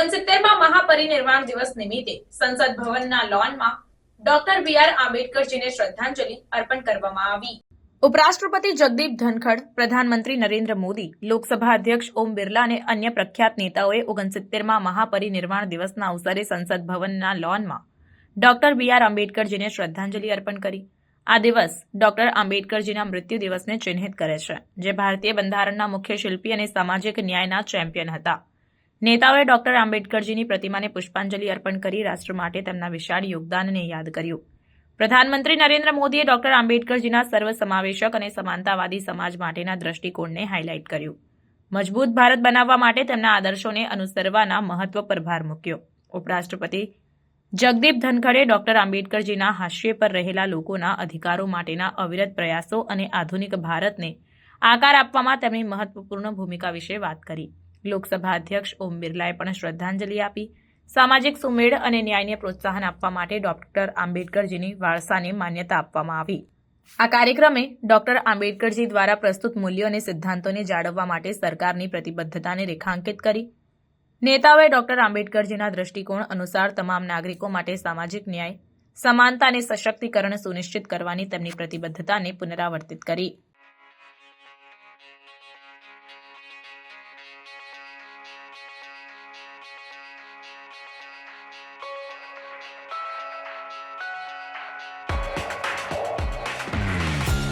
મહાપરિનિર્વાણ દિવસ નિમિત્તે સંસદ ભવનના લોનમાં ડોક્ટર બી આર આંબેડકરજીને શ્રદ્ધાંજલિ અર્પણ કરવામાં આવી. ઉપરાષ્ટ્રપતિ જગદીપ ધનખડ, પ્રધાનમંત્રી નરેન્દ્ર મોદી, લોકસભા અધ્યક્ષ ઓમ બિરલા અને અન્ય પ્રખ્યાત નેતાઓએ ઓગણસિત્તેરમાં મહાપરિનિર્વાણ દિવસના અવસરે સંસદ ભવનના લોનમાં ડોક્ટર બી આર આંબેડકરજીને શ્રદ્ધાંજલિ અર્પણ કરી. આ દિવસ ડોક્ટર આંબેડકરજીના મૃત્યુ દિવસને ચિહ્નિત કરે છે, જે ભારતીય બંધારણના મુખ્ય શિલ્પી અને સામાજિક ન્યાયના ચેમ્પિયન હતા. નેતાઓએ ડોક્ટર આંબેડકરજીની પ્રતિમાને પુષ્પાંજલિ અર્પણ કરી રાષ્ટ્ર માટે તેમના વિશાળ યોગદાનને યાદ કર્યું. પ્રધાનમંત્રી નરેન્દ્ર મોદીએ ડોક્ટર આંબેડકરજીના સર્વસમાવેશક અને સમાનતાવાદી સમાજ માટેના દ્રષ્ટિકોણને હાઇલાઇટ કર્યું. મજબૂત ભારત બનાવવા માટે તેમના આદર્શોને અનુસરવાના મહત્વ પર ભાર મૂક્યો. ઉપરાષ્ટ્રપતિ જગદીપ ધનખડે ડોક્ટર આંબેડકરજીના હાસ્ય પર રહેલા લોકોના અધિકારો માટેના અવિરત પ્રયાસો અને આધુનિક ભારતને આકાર આપવામાં તેમની મહત્વપૂર્ણ ભૂમિકા વિશે વાત કરી. લોકસભા અધ્યક્ષ ઓમ બિરલાએ પણ શ્રદ્ધાંજલિ આપી. સામાજિક સુમેળ અને ન્યાયને પ્રોત્સાહન આપવા માટે ડોક્ટર આંબેડકરજીની વારસાને માન્યતા આપવામાં આવી. આ કાર્યક્રમે ડોક્ટર આંબેડકરજી દ્વારા પ્રસ્તુત મૂલ્યો અને સિદ્ધાંતોને જાળવવા માટે સરકારની પ્રતિબદ્ધતાને રેખાંકિત કરી. નેતાઓએ ડોક્ટર આંબેડકરજીના દ્રષ્ટિકોણ અનુસાર તમામ નાગરિકો માટે સામાજિક ન્યાય, સમાનતા અને સશક્તિકરણ સુનિશ્ચિત કરવાની તેમની પ્રતિબદ્ધતાને પુનરાવર્તિત કરી.